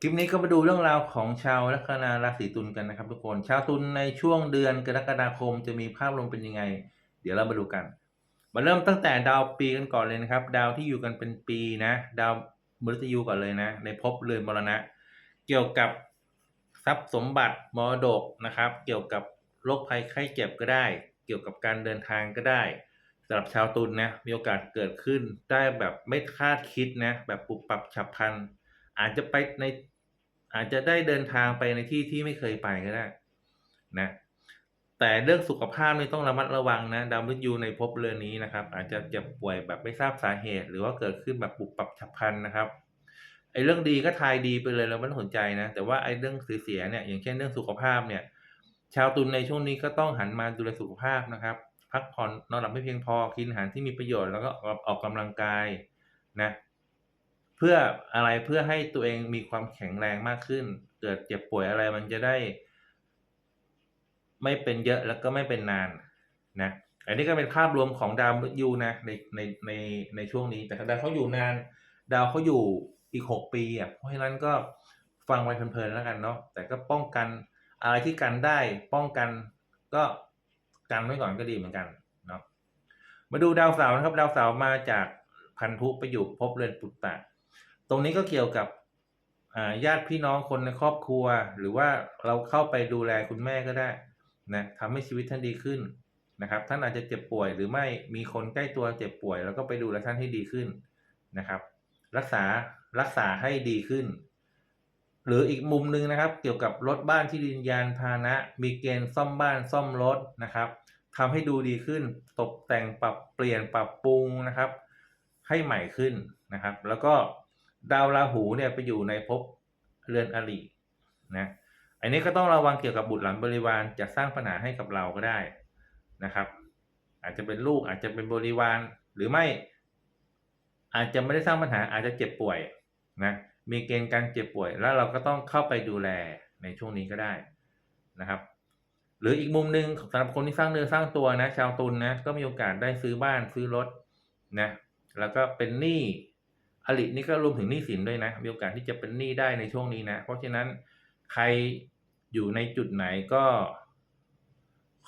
คลิปนี้ก็มาดูเรื่องราวของชาวลัคนาราศีตุลกันนะครับ ทุกคน ชาวตุลในช่วงเดือนกรกฎาคมจะมีภาพรวมเป็นยังไง เดี๋ยวเรามาดูกัน มาเริ่มตั้งแต่ดาวปีกันก่อนเลยนะครับ ดาวที่อยู่กันเป็นปีนะ ดาวมฤตยูก่อนเลยนะ ในภพเรือนมรณะ เกี่ยวกับทรัพย์สมบัติมรดกนะครับ เกี่ยวกับโรคภัยไข้เจ็บก็ได้ เกี่ยวกับการเดินทางก็ได้สำหรับชาวตุลนะมีโอกาสเกิดขึ้นได้แบบไม่คาดคิดนะแบบปุบปับฉับพลัน อาจจะไปในอาจจะได้เดินทางไปในที่ที่ไม่เคยไปก็ได้นะแต่เรื่องสุขภาพนี่ต้องระมัดระวังนะดาวมฤตยูในภพเรือนนี้นะครับ อาจจะเจ็บป่วยแบบไม่ทราบสาเหตุ หรือว่าเกิดขึ้นแบบปุบปับฉับพลันนะครับไอ้เรื่องดีก็ทายดีไปเลยเราไม่ต้องสนใจนะ แต่ว่าไอ้เรื่องเสียเนี่ยอย่างเช่นเรื่องสุขภาพเนี่ย ชาวตุลในช่วงนี้ก็ต้องหันมาดูแลสุขภาพนะครับ พักผ่อนนอนหลับไม่เพียงพอกินอาหารที่มีประโยชน์แล้วก็ออกออกกำลังกายนะ เพื่ออะไรเพื่อให้ตัวเองมีความแข็งแรงมากขึ้น เกิดเจ็บป่วยอะไรมันจะได้ ไม่เป็นเยอะแล้วก็ไม่เป็นนานนะอันนี้ก็เป็นภาพรวมของดาวยูนะในในในในช่วงนี้ แต่ถ้าดาวเขาอยู่นาน ดาวเขาอยู่อีกหกปีอะเพราะฉะนั้นก็ฟังไว้เพลินๆแล้วกันเนาะแต่ก็ป้องกันอะไรที่กันได้ป้องกันก็กันไว้ก่อนก็ดีเหมือนกันเนาะมาดูดาวเสาร์นะครับ ดาวเสาร์มาจากพันธุไปอยู่ภพเรือนปุตตะ ตรงนี้ก็เกี่ยวกับญาติพี่น้องคนในครอบครัว หรือว่าเราเข้าไปดูแลคุณแม่ก็ได้นะทำให้ชีวิตท่านดีขึ้นนะครับ ท่านอาจจะเจ็บป่วยหรือไม่มีคนใกล้ตัวเจ็บป่วย แล้วก็ไปดูแลท่านให้ดีขึ้นนะครับ รักษารักษาให้ดีขึ้น หรืออีกมุมหนึ่งนะครับ เกี่ยวกับรถบ้านที่ดินยานพาหนะ มีเกณฑ์ซ่อมบ้านซ่อมรถนะครับทำให้ดูดีขึ้น ตกแต่งปรับเปลี่ยนปรับปรุงนะครับ ให้ใหม่ขึ้นนะครับ แล้วก็ ดาวราหูเนี่ยไปอยู่ในภพเรือนอรินะอันนี้ก็ต้องระวังเกี่ยวกับบุตรหลานบริวารจะสร้างปัญหาให้กับเราก็ได้นะครับ อาจจะเป็นลูกอาจจะเป็นบริวารหรือไม่ อาจจะไม่ได้สร้างปัญหาอาจจะเจ็บป่วยนะมีเกณฑ์การเจ็บป่วย แล้วเราก็ต้องเข้าไปดูแลในช่วงนี้ก็ได้นะครับ หรืออีกมุมหนึ่งสำหรับคนที่สร้างเนื้อสร้างตัวนะ ชาวตุลนะก็มีโอกาสได้ซื้อบ้านซื้อรถนะแล้วก็เป็นหนี้ อลินี่ก็รวมถึงหนี้สินด้วยนะ มีโอกาสที่จะเป็นหนี้ได้ในช่วงนี้นะ เพราะฉะนั้นใครอยู่ในจุดไหนก็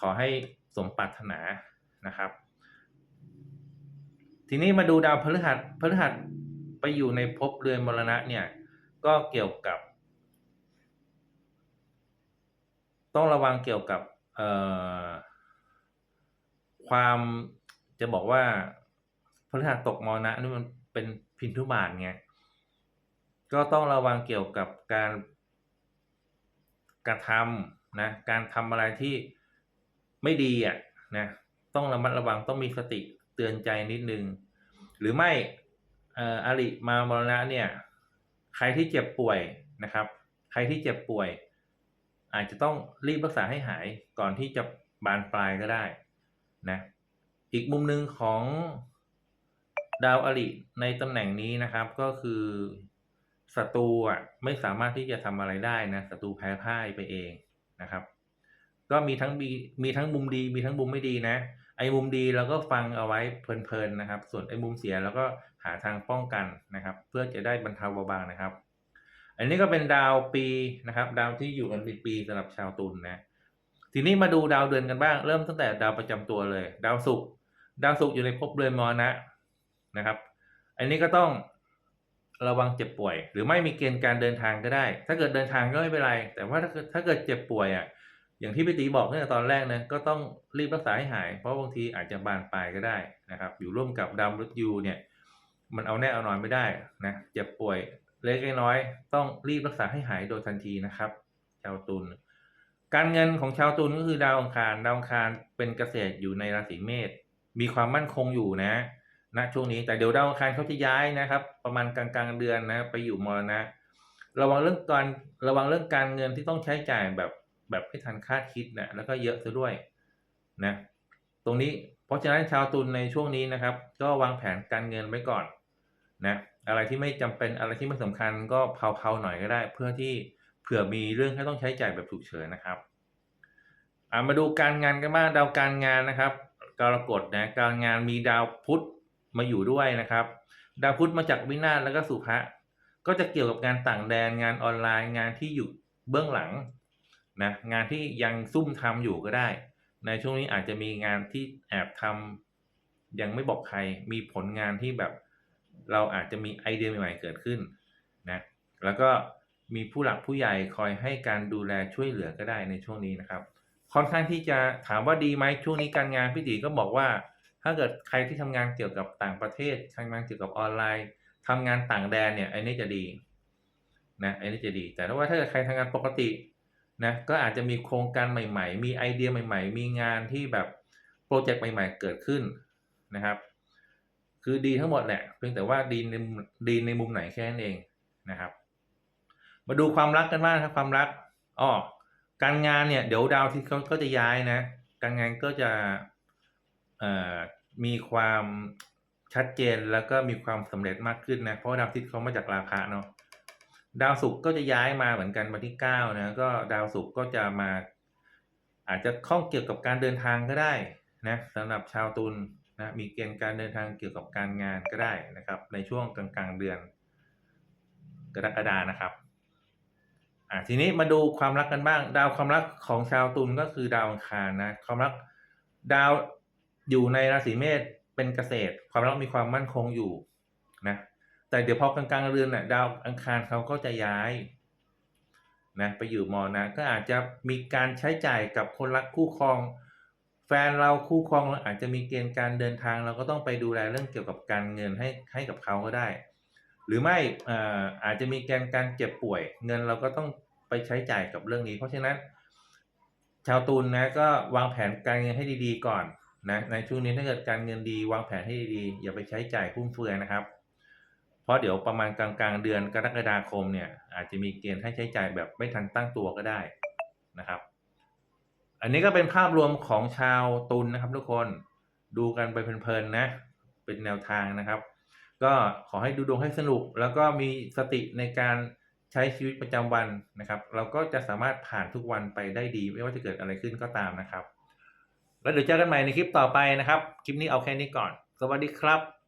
ขอให้สมปรารถนานะครับ ทีนี้มาดูดาวพฤหัสพฤหัสไปอยู่ในภพเรือนมรณะเนี่ย ก็เกี่ยวกับ ต้องระวังเกี่ยวกับเอ่อความจะบอกว่าพฤหัสตกมรณะนี่มันเป็น พินทุบาทไงก็ต้องระวังเกี่ยวกับการกระทำนะการทำอะไรที่ไม่ดีอะนะต้องระมัดระวังต้องมีสติเตือนใจนิดนึง หรือไม่เอ่ออริมามรณะเนี่ยใครที่เจ็บป่วยนะครับ ใครที่เจ็บป่วย อาจจะต้องรีบรักษาให้หายก่อนที่จะบานปลายก็ได้นะอีกมุมหนึ่งของ ดาวอริในตำแหน่งนี้นะครับก็คือศัตรูอะไม่สามารถที่จะทำอะไรได้นะศัตรูแพ้พ่ายไปเองนะครับ ก็มีทั้งมีมีทั้งมุมดีมีทั้งมุมไม่ดีนะ ไอ้มุมดีเราก็ฟังเอาไว้เพลินๆนะครับ ส่วนไอ้มุมเสียเราก็หาทางป้องกันนะครับ เพื่อจะได้บรรเทาเบาบางนะครับ อันนี้ก็เป็นดาวปีนะครับ ดาวที่อยู่กันเป็นปีสำหรับชาวตุลนะทีนี้มาดูดาวเดือนกันบ้าง เริ่มตั้งแต่ดาวประจำตัวเลย ดาวศุกร์ดาวศุกร์อยู่ในภพเรือนมรณะ นะครับ อันนี้ก็ต้องระวังเจ็บป่วย หรือไม่มีเกณฑ์การเดินทางก็ได้ ถ้าเกิดเดินทางก็ไม่เป็นไร แต่ว่าถ้าเกิดถ้าเกิดเจ็บป่วยอะอย่างที่พี่ตีบอกตั้งแต่ตอนแรกนะก็ต้องรีบรักษาให้หาย เพราะบางทีอาจจะบานปลายก็ได้นะครับ อยู่ร่วมกับดาวมฤตยูเนี่ย มันเอาแน่เอานอนไม่ได้นะเจ็บป่วยเล็กน้อย ต้องรีบรักษาให้หายโดยทันทีนะครับ ชาวตุลการเงินของชาวตุลก็คือดาวอังคารดาวอังคารเป็นเกษตรอยู่ในราศีเมษมีความมั่นคงอยู่นะ ณช่วงนี้แต่เดี๋ยวดาวอังคารเขาจะย้ายนะครับ ประมาณกลางกลางเดือนนะไปอยู่มรณะ ระวังเรื่องการระวังเรื่องการเงินที่ต้องใช้จ่ายแบบแบบไม่ทันคาดคิดนะแล้วก็เยอะซะด้วยนะตรงนี้เพราะฉะนั้นชาวตุลในช่วงนี้นะครับ ก็วางแผนการเงินไว้ก่อนนะอะไรที่ไม่จำเป็นอะไรที่ไม่สำคัญก็เผาๆหน่อยก็ได้ เพื่อที่เผื่อมีเรื่องที่ต้องใช้จ่ายแบบฉุกเฉินนะครับมาดูการงานกันบ้างดาวการงานนะครับกรกฎนะการงานมีดาวพุธ มาอยู่ด้วยนะครับ ดาวพุธมาจากวินาศแล้วก็สุภะก็จะเกี่ยวกับงานต่างแดนงานออนไลน์งานที่อยู่เบื้องหลังนะงานที่ยังซุ่มทำอยู่ก็ได้ ในช่วงนี้อาจจะมีงานที่แอบทำยังไม่บอกใครมีผลงานที่แบบ เราอาจจะมีไอเดียใหม่ๆเกิดขึ้นนะแล้วก็มีผู้หลักผู้ใหญ่คอยให้การดูแลช่วยเหลือก็ได้ในช่วงนี้นะครับ ค่อนข้างที่จะถามว่าดีไหมช่วงนี้การงานพี่ตีก็บอกว่า ถ้าเกิดใครที่ทำงานเกี่ยวกับต่างประเทศทำงานเกี่ยวกับออนไลน์ทำงานต่างแดนเนี่ยอันนี้จะดีนะอันนี้จะดี แต่ถ้าว่าถ้าเกิดใครทำงานปกตินะก็อาจจะมีโครงการใหม่ ๆ มีไอเดียใหม่ ๆ มีงานที่แบบโปรเจกต์ใหม่ ๆ เกิดขึ้นนะครับ คือดีทั้งหมดแหละเพียงแต่ว่าดีในดีในมุมไหนแค่นั้นเองนะครับ มาดูความรักกันบ้างครับความรักอ๋อการงานเนี่ยเดี๋ยวดาวที่เขาก็จะย้ายนะ การงานก็จะ มีความชัดเจนแล้วก็มีความสำเร็จมากขึ้นนะ เพราะดาวอาทิตย์เขามาจากราคาเนาะดาวศุกร์ก็จะย้ายมาเหมือนกันวันที่เก้านะก็ดาวศุกร์ก็จะมา อาจจะข้องเกี่ยวกับการเดินทางก็ได้นะสำหรับชาวตุลนะมีเกณฑ์การเดินทางเกี่ยวกับการงานก็ได้นะครับ ในช่วงกลางๆเดือน กรกฎานะครับอ่าทีนี้มาดูความรักกันบ้าง ดาวความรักของชาวตุลก็คือดาวอังคารนะความรักดาว อยู่ในราศีเมษเป็นเกษตร ความรักมีความมั่นคงอยู่นะแต่เดี๋ยวพอกลางๆเดือนน่ะดาวอังคารเขาก็จะย้ายนะไปอยู่มอนะก็อาจจะมีการใช้จ่ายกับคนรักคู่ครอง แฟนเราคู่ครองเราอาจจะมีเกณฑ์การเดินทาง เราก็ต้องไปดูแลเรื่องเกี่ยวกับการเงินให้ให้กับเขาก็ได้ หรือไม่อ่าอาจจะมีแกนการเจ็บป่วย เงินเราก็ต้องไปใช้จ่ายกับเรื่องนี้ เพราะฉะนั้น ชาวตุลนะก็วางแผนการเงินให้ดีๆก่อน นะในช่วงนี้ถ้าเกิดการเงินดีวางแผนให้ดีอย่าไปใช้จ่ายฟุ่มเฟือยนะครับ เพราะเดี๋ยวประมาณกลางๆเดือนกรกฎาคมเนี่ยอาจจะมีเกณฑ์ให้ใช้จ่ายแบบไม่ทันตั้งตัวก็ได้นะครับ อันนี้ก็เป็นภาพรวมของชาวตุลนะครับทุกคนดูกันไปเพลินๆนะ เป็นแนวทางนะครับ ก็ขอให้ดูดวงให้สนุก แล้วก็มีสติในการใช้ชีวิตประจำวันนะครับ เราก็จะสามารถผ่านทุกวันไปได้ดี ไม่ว่าจะเกิดอะไรขึ้นก็ตามนะครับ แล้วเดี๋ยวเจอกันใหม่ในคลิปต่อไปนะครับ คลิปนี้เอาแค่นี้ก่อน สวัสดีครับ